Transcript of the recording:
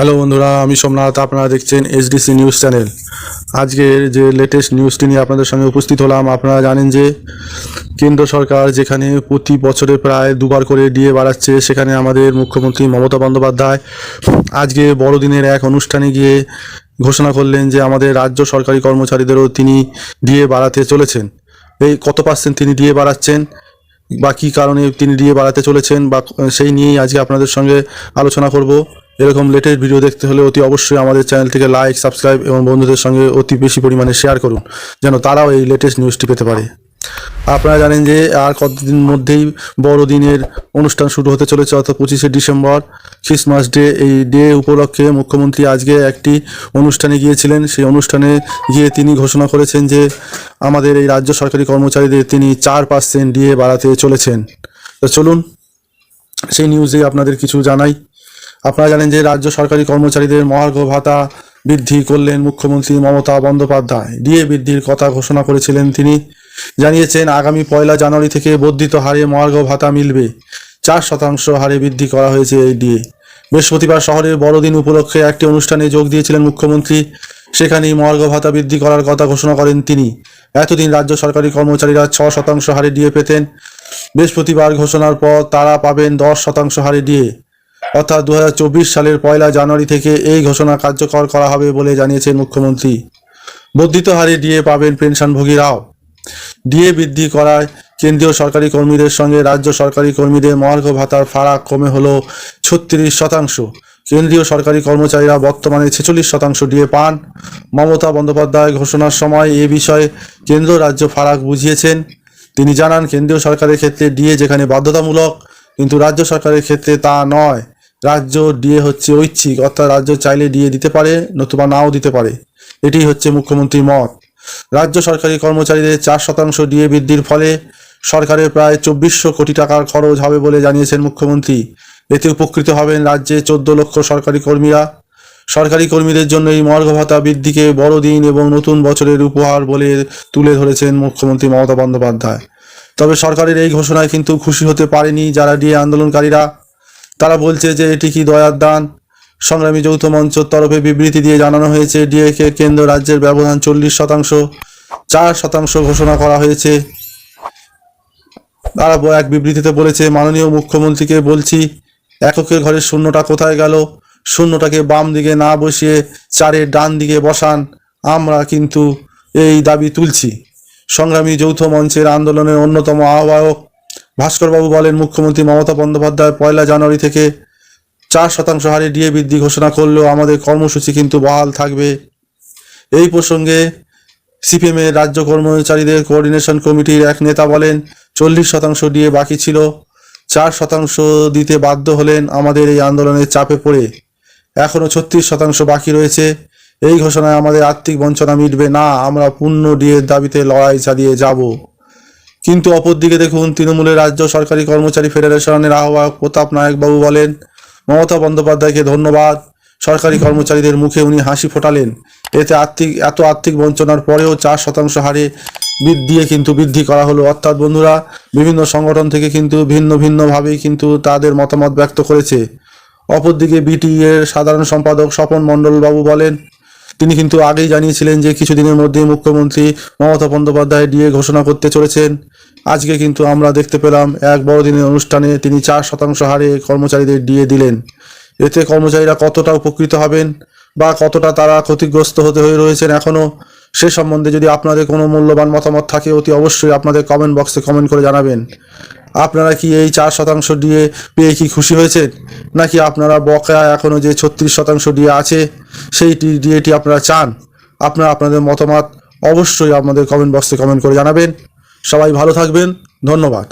Hello বন্ধুরা, আমি সোমনাথ, আপনারা দেখছেন এসডিসি নিউজ চ্যানেল আজকের যে লেটেস্ট নিউজটি নিয়ে আপনাদের সঙ্গে উপস্থিত হলাম, আপনারা জানেন যে কেন্দ্র সরকার যেখানে প্রতি বছরে প্রায় দুবার করে ডিএ বাড়াচ্ছে, সেখানে আমাদের মুখ্যমন্ত্রী মমতা বন্দ্যোপাধ্যায় আজকে বড়দিনের এক অনুষ্ঠানে গিয়ে ঘোষণা করলেন যে আমাদের রাজ্য সরকারি কর্মচারীদেরও তিনি ডিএ বাড়াতে চলেছেন। এই কত পার্সেন্ট তিনি ডিএ বাড়াচ্ছেন বা কী কারণে তিনি ডিএ বাড়াতে চলেছেন বা সেই নিয়েই আজকে আপনাদের সঙ্গে আলোচনা করব। এরকম লেটেস্ট ভিডিও দেখতে হলে অতি অবশ্যই আমাদের চ্যানেলটিকে লাইক সাবস্ক্রাইব এবং বন্ধুদের সঙ্গে অতি বেশি পরিমাণে শেয়ার করুন, যেন তারাও এই লেটেস্ট নিউজটি পেতে পারে। আপনারা জানেন যে আর কতদিন মধ্যেই বড়দিনের অনুষ্ঠান শুরু হতে চলেছে, অর্থাৎ পঁচিশে ডিসেম্বর ক্রিসমাস ডে, এই ডে উপলক্ষে মুখ্যমন্ত্রী আজকে একটি অনুষ্ঠানে গিয়েছিলেন। সেই অনুষ্ঠানে গিয়ে তিনি ঘোষণা করেছেন যে আমাদের এই রাজ্য সরকারি কর্মচারীদের তিনি চার পার্সেন্ট ডিএ বাড়াতে চলেছেন। তো চলুন, সেই নিউজে আপনাদের কিছু জানাই। আপনারা জানেন যে রাজ্য সরকারি কর্মচারীদের মহার্ঘ ভাতা বৃদ্ধি করলেন মুখ্যমন্ত্রী মমতা বন্দ্যোপাধ্যায়। ডিএ বৃদ্ধির কথা ঘোষণা করেছিলেন তিনি। জানিয়েছেন, আগামী পয়লা জানুয়ারি থেকে বর্ধিত হারে মহার্ঘ ভাতা মিলবে। চার শতাংশ হারে বৃদ্ধি করা হয়েছে এই ডিএ। বৃহস্পতিবার শহরের বড়দিন উপলক্ষে একটি অনুষ্ঠানে যোগ দিয়েছিলেন মুখ্যমন্ত্রী। সেখানেই মহার্ঘ ভাতা বৃদ্ধি করার কথা ঘোষণা করেন তিনি। এতদিন রাজ্য সরকারি কর্মচারীরা ছ শতাংশ হারে ডিএ পেতেন। বৃহস্পতিবার ঘোষণার পর তারা পাবেন দশ শতাংশ হারে ডিএ। অর্থাৎ দু হাজার চব্বিশ সালের পয়লা জানুয়ারি থেকে এই ঘোষণা কার্যকর করা হবে বলে জানিয়েছেন মুখ্যমন্ত্রী। বর্ধিত হারে ডিএ পাবেন পেনশনভোগীরাও ডিএ বৃদ্ধি করায় কেন্দ্রীয় সরকারি কর্মীদের সঙ্গে রাজ্য সরকারি কর্মীদের মহার্ঘ ভাতার ফারাক কমে হলো ছত্রিশ শতাংশ। কেন্দ্রীয় সরকারি কর্মচারীরা বর্তমানে ছেচল্লিশ শতাংশ ডিএ পান। মমতা বন্দ্যোপাধ্যায় ঘোষণার সময় এ বিষয়ে কেন্দ্র রাজ্য ফারাক বুঝিয়েছেন। তিনি জানান, কেন্দ্রীয় সরকারের ক্ষেত্রে ডিএ যেখানে বাধ্যতামূলক, কিন্তু রাজ্য সরকারের ক্ষেত্রে তা নয়। রাজ্য ডিএ হচ্ছে ঐচ্ছিক, অর্থাৎ রাজ্য চাইলে ডিএ দিতে পারে, নতুবা নাও দিতে পারে। এটি হচ্ছে মুখ্যমন্ত্রীর মত। রাজ্য সরকারি কর্মচারীদের চার শতাংশ ডিএ বৃদ্ধির ফলে সরকারের প্রায় চব্বিশশো কোটি টাকার খরচ হবে বলে জানিয়েছেন মুখ্যমন্ত্রী। এতে উপকৃত হবেন রাজ্যে চোদ্দ লক্ষ সরকারি কর্মীরা। সরকারি কর্মীদের জন্য এই মর্গ ভাতা বৃদ্ধিকে বড়দিন এবং নতুন বছরের উপহার বলে তুলে ধরেছেন মুখ্যমন্ত্রী মমতা বন্দ্যোপাধ্যায়। তবে সরকারের এই ঘোষণায় কিন্তু খুশি হতে পারেনি যারা ডিএ আন্দোলনকারীরা। তারা বলছে যে এটি কি দয়ার দান? সংগ্রামী যৌথ মঞ্চের তরফে বিবৃতি দিয়ে জানানো হয়েছে ডিএকে কেন্দ্র রাজ্যের ব্যবধান চল্লিশ শতাংশ, চার শতাংশ ঘোষণা করা হয়েছে। তারা এক বিবৃতিতে বলেছে, মাননীয় মুখ্যমন্ত্রীকে বলছি, এককের ঘরের শূন্যটা কোথায় গেল? শূন্যটাকে বাম দিকে না বসিয়ে চারের ডান দিকে বসান, আমরা কিন্তু এই দাবি তুলছি। সংগ্রামী যৌথ মঞ্চের আন্দোলনের অন্যতম আহ্বায়ক ভাস্করবাবু বলেন, মুখ্যমন্ত্রী মমতা বন্দ্যোপাধ্যায় পয়লা জানুয়ারি থেকে চার শতাংশ হারে ডিএ বৃদ্ধি ঘোষণা করলেও আমাদের কর্মসূচি কিন্তু বহাল থাকবে। এই প্রসঙ্গে সিপিএমের রাজ্য কর্মচারীদের কোঅর্ডিনেশন কমিটির এক নেতা বলেন, চল্লিশ শতাংশ ডিএ বাকি ছিল, চার শতাংশ দিতে বাধ্য হলেন আমাদের এই আন্দোলনের চাপে পড়ে। এখনও ছত্রিশ শতাংশ বাকি রয়েছে, এই ঘোষণায় আমাদের আর্থিক বঞ্চনা মিটবে না, আমরা পূর্ণ ডিএর দাবিতে লড়াই চালিয়ে যাব। কিন্তু অপরদিকে দেখুন তৃণমূলের রাজ্য সরকারি কর্মচারী ফেডারেশনের আহ্বায়ক প্রতাপ নায়ক বাবু বলেন, মমতা বন্দ্যোপাধ্যায়কে ধন্যবাদ। সরকারি কর্মচারীদের মুখে উনি হাসি ফোটালেন। এতে আর্থিক, এত আর্থিক বঞ্চনার পরেও চার শতাংশ হারে দিয়ে কিন্তু বৃদ্ধি করা হলো। অর্থাৎ বন্ধুরা, বিভিন্ন সংগঠন থেকে কিন্তু ভিন্ন ভিন্নভাবেই কিন্তু তাদের মতামত ব্যক্ত করেছে। অপরদিকে বিটি এর সাধারণ সম্পাদক স্বপন মণ্ডল বাবু বলেন তিনি কিন্তু আগেই জানিয়েছিলেন যে কিছুদিনের মধ্যেই মুখ্যমন্ত্রী মমতা বন্দ্যোপাধ্যায় ডিএ ঘোষণা করতে চলেছেন। আজকে কিন্তু আমরা দেখতে পেলাম এক বড়দিনের অনুষ্ঠানে তিনি চার শতাংশ হারে কর্মচারীদের ডিএ দিলেন। এতে কর্মচারীরা কতটা উপকৃত হবেন বা কতটা তারা ক্ষতিগ্রস্ত হতে হয়ে রয়েছেন এখনও সে সম্বন্ধে যদি আপনাদের কোনো মূল্যবান মতামত থাকে, অতি অবশ্যই আপনাদের কমেন্ট বক্সে কমেন্ট করে জানাবেন। আপনারা কি এই চার শতাংশ ডিএ পেয়ে কি খুশি হয়েছেন? নাকি আপনারা বকেয়া এখনও যে ছত্রিশ শতাংশ ডিএ আছে সেই ডিএটি আপনারা চান, আপনারা আপনাদের মতামত অবশ্যই আমাদের কমেন্ট বক্সে কমেন্ট করে জানাবেন। সবাই ভালো থাকবেন, ধন্যবাদ।